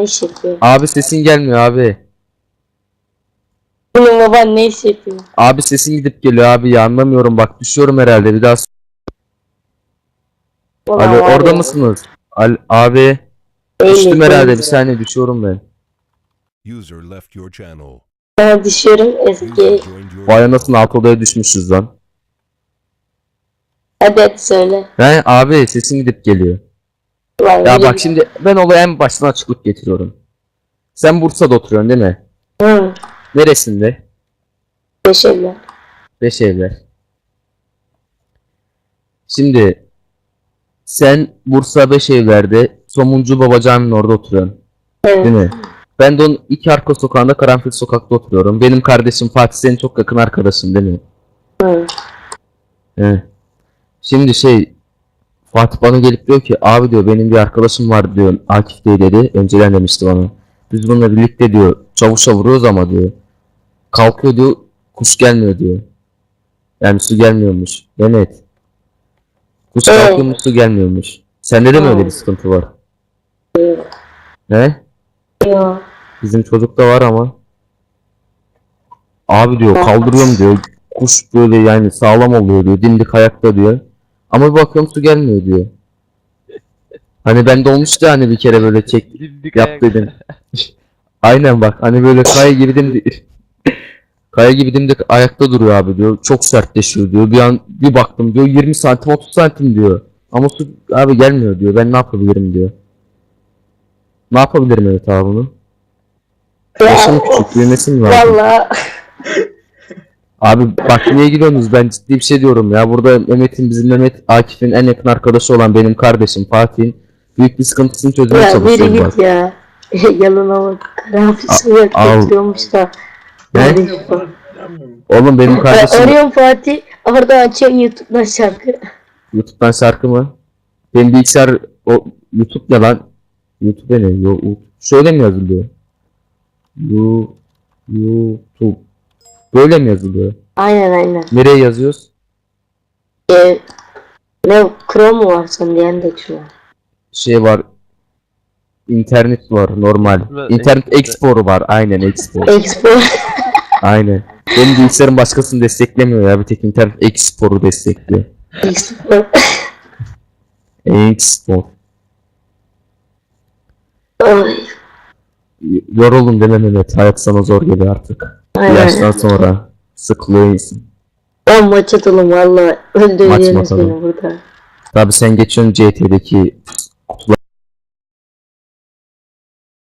iş yapıyor? Abi sesin gelmiyor abi. Senin baban ne iş yapıyor? Abi sesin gidip geliyor abi ya anlamıyorum bak düşüyorum herhalde bir daha. Ulan Alo var orada ya, mısınız? Al abi değiliz, düştüm herhalde bir saniye düşüyorum ben. User left your channel. Ben düşüyorum eski. Vay anasını alt odaya düşmüşüz lan. Hadi hadi söyle. He abi sesin gidip geliyor. Ulan Ya bak şimdi ben olaya en baştan açıklık getiriyorum. Sen Bursa'da oturuyorsun değil mi? Hı. Neresinde? Teşekkürler. Beş evler. Şimdi sen Bursa Beş evlerde Somuncu Babacan'ın orada oturuyorsun. Evet. Değil mi? Ben de onun iki arka sokağında Karanfil sokakta oturuyorum. Benim kardeşim Fatih senin çok yakın arkadaşın değil mi? Hı. He. Şimdi şey Fatih bana gelip diyor ki abi diyor benim bir arkadaşım var diyor Akif Bey dedi. Önceden demişti bana. Biz bununla birlikte diyor çavuşa vuruyoruz ama diyor. Kalkıyor diyor kuş gelmiyor diyor. Yani su gelmiyormuş. Evet. Kuş Evet. kalkıyormuş su gelmiyormuş. Sende de mi öyle bir sıkıntı var? Ne? Yo. Bizim çocukta var ama. Abi diyor kaldırıyorum diyor. Kuş böyle yani sağlam oluyor diyor. Dimdik ayakta diyor. Ama bir bakıyorum su gelmiyor diyor. Hani bende olmuştu hani bir kere böyle çek Dimdik yap ayak. dedim. Aynen bak hani böyle kaya gibi dimdik kaya gibi dimdik ayakta duruyor abi diyor. Çok sertleşiyor diyor. Bir an bir baktım diyor 20 santim 30 santim diyor. Ama su abi gelmiyor diyor. Ben ne yapabilirim diyor. Ne yapabilirim evet abi bunu? Yaşım küçük büyümesi mi lazım? Valla. Abi bak niye gidiyorsunuz ben ciddi bir şey diyorum ya. Burada Mehmet'in bizim Mehmet Akif'in en yakın arkadaşı olan benim kardeşim Fatih'in büyük bir sıkıntısını çözmeye Ya biri çalışıyoruz bak. git ya. Yalına bak. Karanfil yok al. getiriyormuş da. Ne? Oğlum benim Ben kardeşim arıyorum Fatih. Orada açıyorum YouTube'dan şarkı. YouTube'dan şarkı mı? Benim bilgisayar o YouTube ne lan? YouTube ne? Yo, şöyle mi yazılıyor? You, YouTube. Böyle mi yazılıyor? Aynen aynen. Nereye yazıyoruz? Ee, ne Chrome mu var sende yandex var. Şey var. İnternet var normal. İnternet Explorer var. Aynen Explorer. Expo. Aynen. Benim bilgisayarım başkasını desteklemiyor ya. Bir tek internet Explorer'ı destekliyor. Expo. Expo. Ay. Yoruldum deme Mehmet. Hayat sana zor geliyor artık. Aynen. yaştan sonra sıkılıyor insan. Ben maç atalım valla. Öldüreceğiniz atalım. beni burada. Tabi sen geçiyorsun CT'deki kutular